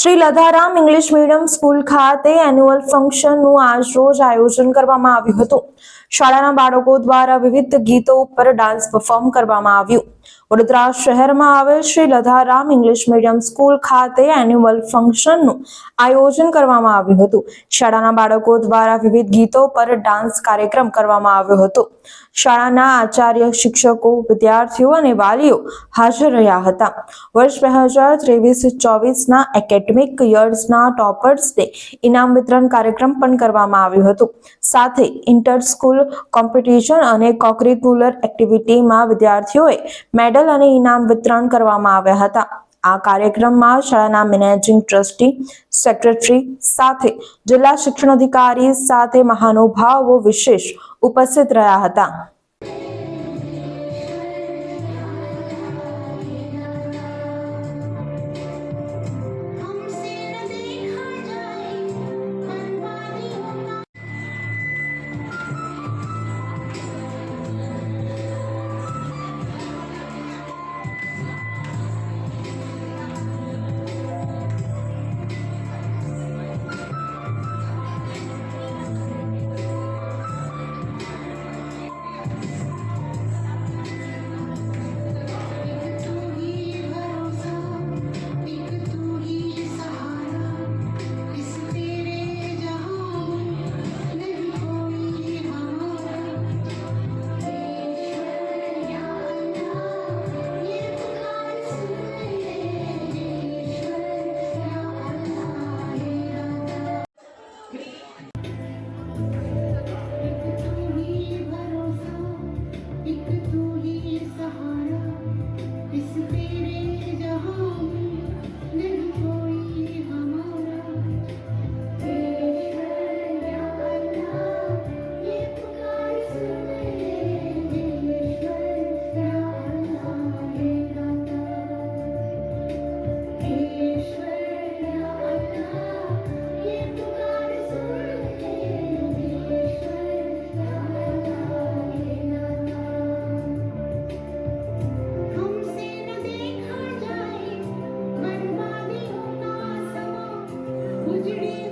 Shri Ladharam English medium school ખાતે annual ફંક્શનનું આજરોજ આયોજન કરવામાં આવ્યું હતું. શાળાના બાળકો દ્વારા વિવિધ ગીતો ઉપર ડાન્સ પરફોર્મ કરવામાં આવ્યું. વડોદરા શહેરમાં આવેલ Shri Ladharam English medium school ખાતે એન્યુઅલ ફંક્શનનું આયોજન કરવામાં આવ્યું હતું. શાળાના બાળકો દ્વારા વિવિધ ગીતો પર ડાન્સ કાર્યક્રમ કરવામાં આવ્યો હતો. શાળાના આચાર્ય, શિક્ષકો, વિદ્યાર્થીઓ અને વાલીઓ હાજર રહ્યા હતા. વર્ષ બે હજાર ત્રેવીસ ચોવીસના એકેડમિક યર્સના ટોપર્સને ઇનામ વિતરણ કાર્યક્રમ પણ કરવામાં આવ્યું હતું. સાથે ઇન્ટર સ્કૂલ કોમ્પિટિશન અને કોકરિક્યુલર એક્ટિવિટીમાં વિદ્યાર્થીઓએ મેડલ અને ઇનામ વિતરણ કરવામાં આવ્યા હતા. આ કાર્યક્રમમાં શાળાના મેનેજિંગ ટ્રસ્ટી, સેક્રેટરી સાથે જિલ્લા શિક્ષણ અધિકારી સાથે મહાનુભાવો વિશેષ ઉપસ્થિત રહ્યા હતા. Did you?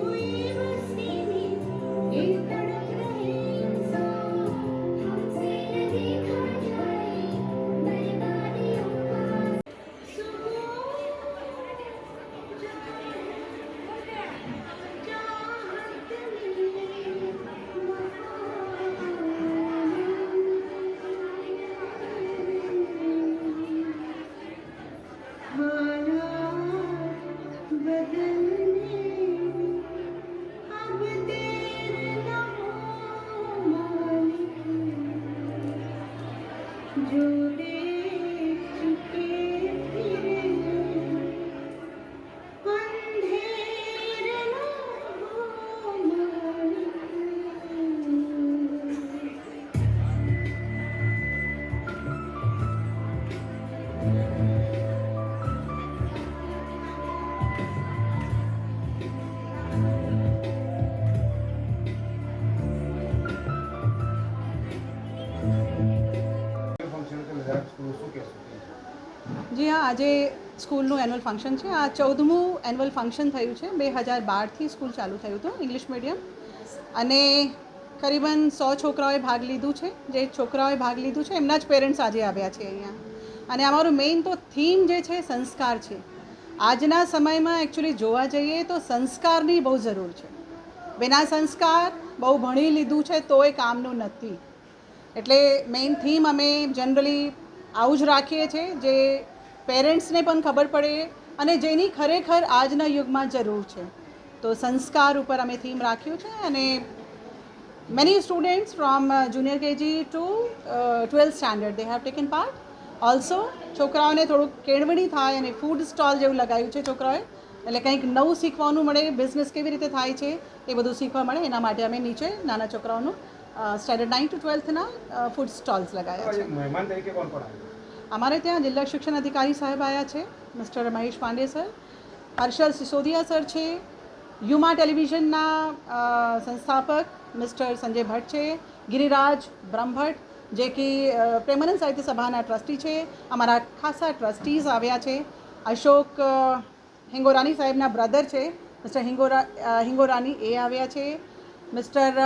જી હા, આજે સ્કૂલનું એન્યુઅલ ફંક્શન છે. આ ચૌદમું એન્યુઅલ ફંક્શન થયું છે. બે હજાર બારથી સ્કૂલ ચાલુ થયું હતું, ઇંગ્લિશ મીડિયમ. અને કરીબન સો છોકરાઓએ ભાગ લીધું છે. જે છોકરાઓએ ભાગ લીધું છે, એમના જ પેરેન્ટ્સ આજે આવ્યા છે અહીંયા. અને અમારું મેઇન તો થીમ જે છે, સંસ્કાર છે. આજના સમયમાં એકચ્યુઅલી જોવા જઈએ તો સંસ્કારની બહુ જરૂર છે. વિના સંસ્કાર બહુ ભણી લીધું છે, તોય કામનું નથી. એટલે મેઇન થીમ અમે જનરલી આવું જ રાખીએ છીએ, જે પેરેન્ટ્સને પણ ખબર પડે અને જેની ખરેખર આજના યુગમાં જરૂર છે. તો સંસ્કાર ઉપર અમે થીમ રાખ્યું છે અને many students from junior KG to twelfth standard they have taken part also છોકરાઓને થોડુંક કેળવણી થાય અને ફૂડ સ્ટોલ જેવું લગાવ્યું છે છોકરાઓએ. એટલે કંઈક નવું શીખવાનું મળે બિઝનેસ કેવી રીતે થાય છે, એ બધું શીખવા મળે. એના માટે અમે નીચે નાના છોકરાઓનું સ્ટેન્ડર્ડ નાઇન ટુ ટ્વેલ્થના ફૂડ સ્ટોલ્સ લગાવ્યા છે. મહેમાન તરીકે કોણ અમારે ત્યાં જિલ્લા શિક્ષણ અધિકારી સાહેબ આવ્યા છે, mister Mahesh Pande sir Harshad Sisodiya sir છે, યુમા ટેલિવિઝનના સંસ્થાપક મિસ્ટર સંજય ભટ્ટ છે, ગિરિરાજ બ્રહ્મભટ્ટ, જે કે પ્રેમાનંદ સાહિત્ય સભાના ટ્રસ્ટી છે, અમારા ખાસા ટ્રસ્ટીઝ આવ્યા છે, અશોક હિંગોરાની સાહેબના બ્રધર છે, મિસ્ટર હિંગોરા હિંગોરાની એ આવ્યા છે, મિસ્ટર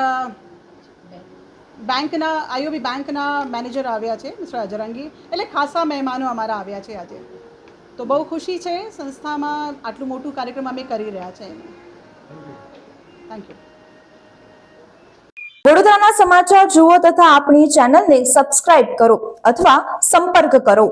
બેંકના આઈઓબી બેંકના મેનેજર આવ્યા છે, મિસ્ટર અજરંગી. એટલે ખાસા મહેમાનો અમારા આવ્યા છે આજે. તો બહુ ખુશી છે, સંસ્થામાં આટલું મોટું કાર્યક્રમ અમે કરી રહ્યા છે. થેન્ક યુ વડોદરાના સમાચાર જુઓ તથા આપણી ચેનલને સબસ્ક્રાઇબ કરો અથવા સંપર્ક કરો.